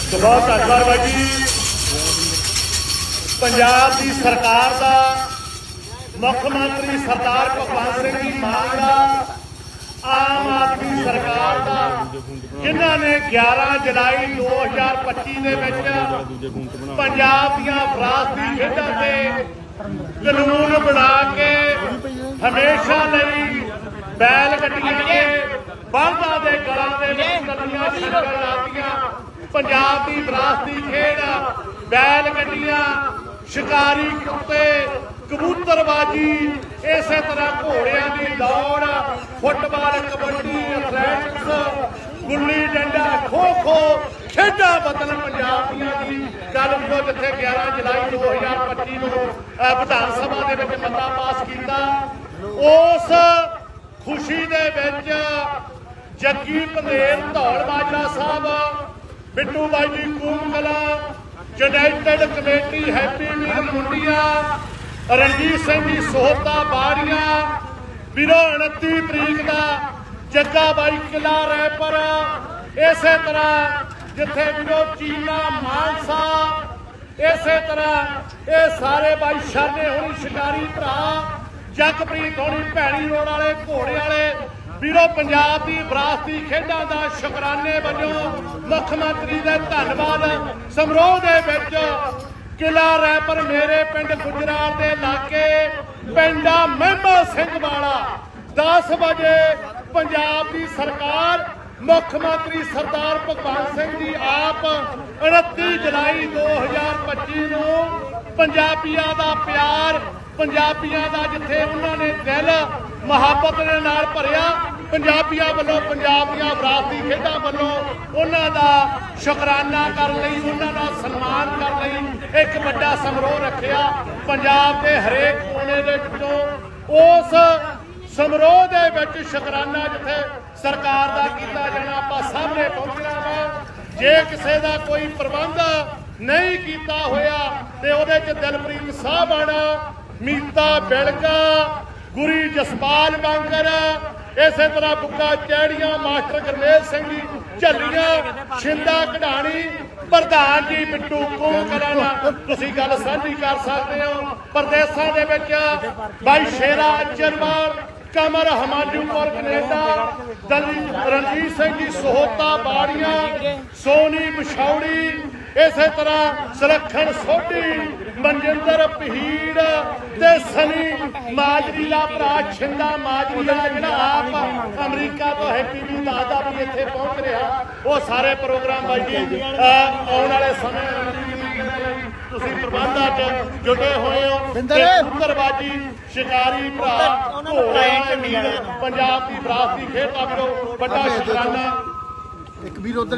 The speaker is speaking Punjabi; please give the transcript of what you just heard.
ਸੋ ਬਹੁਤ ਧੰਨਵਾਦ ਬਾਈ ਜੀ। ਪੰਜਾਬ ਦੀ ਸਰਕਾਰ ਦਾ, ਮੁੱਖ ਮੰਤਰੀ ਸਰਦਾਰ ਭਗਵੰਤ ਸਿੰਘ ਜੀ ਮਾਨ ਦਾ, ਆਮ ਆਦਮੀ ਸਰਕਾਰ ਦਾ, ਜਿਨ੍ਹਾਂ ਨੇ 11 ਜੁਲਾਈ 2025 ਦੇ ਵਿੱਚ ਪੰਜਾਬ ਦੀਆਂ ਵਿਰਾਸਤੀ ਖੇਡਾਂ ਤੇ ਕਾਨੂੰਨ ਬਣਾ ਕੇ ਹਮੇਸ਼ਾ ਲਈ ਬੈਲ ਗੱਡੀਆਂ ਦੇ ਬਲਦਾਂ ਦੇ ਗਲਾਂ ਦੇ ਵਿੱਚ ਨਦੀਆਂ ਛੱਡਣ ਲਾਤੀਆਂ। ਪੰਜਾਬ ਦੀ ਵਿਰਾਸਤੀ ਖੇਡ, ਬੈਲ ਗੱਡੀਆਂ, ਸ਼ਿਕਾਰੀ ਕੁੱਤੇ, ਕਬੂਤਰਬਾਜੀ, ਇਸੇ ਤਰ੍ਹਾਂ ਘੋੜਿਆਂ ਦੀ ਦੌੜ, ਫੁੱਟਬਾਲ, ਕਬੱਡੀ ਐਥਲੈਟਿਕਸ ਗੁੱਲੀ ਡੰਡਾ, ਖੋ ਖੋ, ਖੇਡਾਂ ਬਦਲ ਪੰਜਾਬ ਦੀਆਂ ਦੀ ਕੱਲ ਨੂੰ ਜਿੱਥੇ 11 ਜੁਲਾਈ 2025 ਨੂੰ ਵਿਧਾਨ ਸਭਾ ਦੇ ਵਿੱਚ ਮਤਾ ਪਾਸ ਕੀਤਾ, ਉਸ ਖੁਸ਼ੀ ਦੇ ਵਿੱਚ ਜੱਗੀ ਪੰਧੇਰ ਧੌਲ ਮਾਜਰਾ ਸਾਹਿਬ, ਬਿੱਟੂ ਬਾਈ ਜੀ ਕੂਮ ਯੂਨਾਈਟਿਡ ਕਮੇਟੀ ਹੈਪੀ ਵੀਰ ਮੁੰਡੀਆਂ, ਰਣਜੀਤ ਸਿੰਘ ਜੀ ਸੋਹਤਾ ਬਾੜੀਆਂ, ਵੀਰੋ 29 ਤਰੀਕ ਦਾ ਜੱਗਾ ਬਾਈ ਕਿਲਾ ਰੈਪਰ ਇਸੇ ਤਰ੍ਹਾਂ ਜਿੱਥੇ ਵੀਰੋ ਚੀਨਾ ਮਾਨਸਾ, ਇਸੇ ਤਰ੍ਹਾਂ ਇਹ ਸਾਰੇ ਬਾਈ ਸ਼ਾਨੇ ਹੋਣੀ ਸ਼ਿਕਾਰੀ ਭਰਾ, ਜਗਪ੍ਰੀਤ ਹੋਣੀ ਭੈਣੀ ਰੋਡ ਵਾਲੇ, ਘੋੜੇ ਵਾਲੇ ਵੀਰੋ, ਪੰਜਾਬ ਦੀ ਵਿਰਾਸਤੀ ਖੇਡਾਂ ਦਾ ਸ਼ੁਕਰਾਨੇ ਵਜੋਂ ਮੁੱਖ ਮੰਤਰੀ ਦਾ ਧੰਨਵਾਦ। ਸਮਾਰੋਹ ਦੇ ਵਿੱਚ ਕਿਲਾ ਰੈਪਰ ਮੇਰੇ ਪਿੰਡ ਗੁਜਰਾਲ ਦੇ ਲਾਗੇ ਪਿੰਡਾ ਮਹਿਮਾ ਸਿੰਘ ਵਾਲਾ 10 ਵਜੇ ਪੰਜਾਬ ਦੀ ਸਰਕਾਰ ਮੁੱਖ ਮੰਤਰੀ ਸਰਦਾਰ ਭਗਵੰਤ ਸਿੰਘ ਜੀ ਆਪ 29 ਜੁਲਾਈ 2025 ਨੂੰ ਪੰਜਾਬੀਆਂ ਦਾ ਪਿਆਰ ਪੰਜਾਬੀਆਂ ਦਾ ਜਿੱਥੇ ਉਹਨਾਂ ਨੇ ਦਿਲ ਮੁਹੱਬਤ ਦੇ ਨਾਲ ਭਰਿਆ, ਪੰਜਾਬੀਆਂ ਵੱਲੋਂ ਪੰਜਾਬ ਦੀਆਂ ਵਿਰਾਸਤੀ ਖੇਡਾਂ ਵੱਲੋਂ ਉਹਨਾਂ ਦਾ ਸ਼ੁਕਰਾਨਾ ਕਰਨ ਲਈ, ਉਹਨਾਂ ਦਾ ਸਨਮਾਨ ਕਰਨ ਲਈ ਇੱਕ ਵੱਡਾ ਸਮਾਰੋਹ ਰੱਖਿਆ। ਪੰਜਾਬ ਦੇ ਹਰੇਕ ਕੋਨੇ ਦੇ ਵਿੱਚੋਂ ਉਸ ਸਮਾਰੋਹ ਦੇ ਵਿੱਚ ਸ਼ੁਕਰਾਨਾ ਜਿੱਥੇ ਸਰਕਾਰ ਦਾ ਕੀਤਾ ਜਾਣਾ, ਆਪਾਂ ਸਾਹਮਣੇ ਪਹੁੰਚਣਾ ਵਾ। ਜੇ ਕਿਸੇ ਦਾ ਕੋਈ ਪ੍ਰਬੰਧ ਨਹੀਂ ਕੀਤਾ ਹੋਇਆ ਤੇ ਉਹਦੇ ਚ ਦਿਲਪ੍ਰੀਤ ਸਾਹਿਬ ਆਣਾ ਮੀਤਾ ਬਿਲਗਾ, ਗੁਰੀ ਜਸਪਾਲ ਬਾਂਗਰ, ਇਸੇ ਤਰ੍ਹਾਂ ਬੁੱਗਾ ਚੈੜੀਆਂ, ਮਾਸਟਰ ਗਰਮੇਲ ਸਿੰਘ ਜੀ, ਝੱਲੀਆਂ, ਛਿੰਦਾ ਕਢਾਣੀ, ਪ੍ਰਧਾਨ ਜੀ ਬਿੱਟੂ ਕੂਮ ਕਰਾਣਾ ਤੁਸੀਂ ਗੱਲ ਸਾਂਝੀ ਕਰ ਸਕਦੇ ਹੋ। ਪ੍ਰਦੇਸ਼ਾਂ ਦੇ ਵਿੱਚ ਬਾਈ ਸ਼ੇਰਾ ਅਜਰਵਾਲ ਕਮਰ ਹਮਾਜੂਪੁਰ ਕੈਨੇਡਾ, ਦਲੀ ਰਣਜੀਤ ਸਿੰਘ ਜੀ ਸੋਹਤਾ ਬਾੜੀਆਂ, ਸੋਨੀ ਬਿਛੌੜੀ ਇਸੇ ਤਰ੍ਹਾਂ ਸੁਰੱਖਣ ਸੋਢੀ ਮਨਜਿੰਦਰ ਪਹੀੜ ਤੇ ਸਨੀ ਮਾਜਰੀ ਦਾ ਭਰਾ ਛਿੰਦਾ ਮਾਜਰੀ ਦਾ ਜਿਹੜਾ ਆਪ ਅਮਰੀਕਾ ਤੋਂ ਹੈਪੀ ਵੀ ਦਾਦਾ ਵੀ ਇੱਥੇ ਪਹੁੰਚ ਰਿਹਾ। ਉਹ ਸਾਰੇ ਪ੍ਰੋਗਰਾਮ ਬਾਈ ਜੀ ਆਉਣ ਵਾਲੇ ਸਮੇਂ ਤੁਸੀਂ ਪ੍ਰਬੰਧਾਂ 'ਚ ਜੁਟੇ ਹੋਏ ਹੋ। ਤੇ ਕੁੱਤਰਬਾਜੀ ਸ਼ਿਕਾਰੀ ਭਰਾ ਵੀਰ, ਪੰਜਾਬ ਦੀ ਵਿਰਾਸਤੀ ਖੇਡ ਦਾ ਵੀਰੋ ਵੱਡਾ ਸ਼ੁਕਰਾਨਾ ਇੱਕ ਵੀਰ ਉਧਰ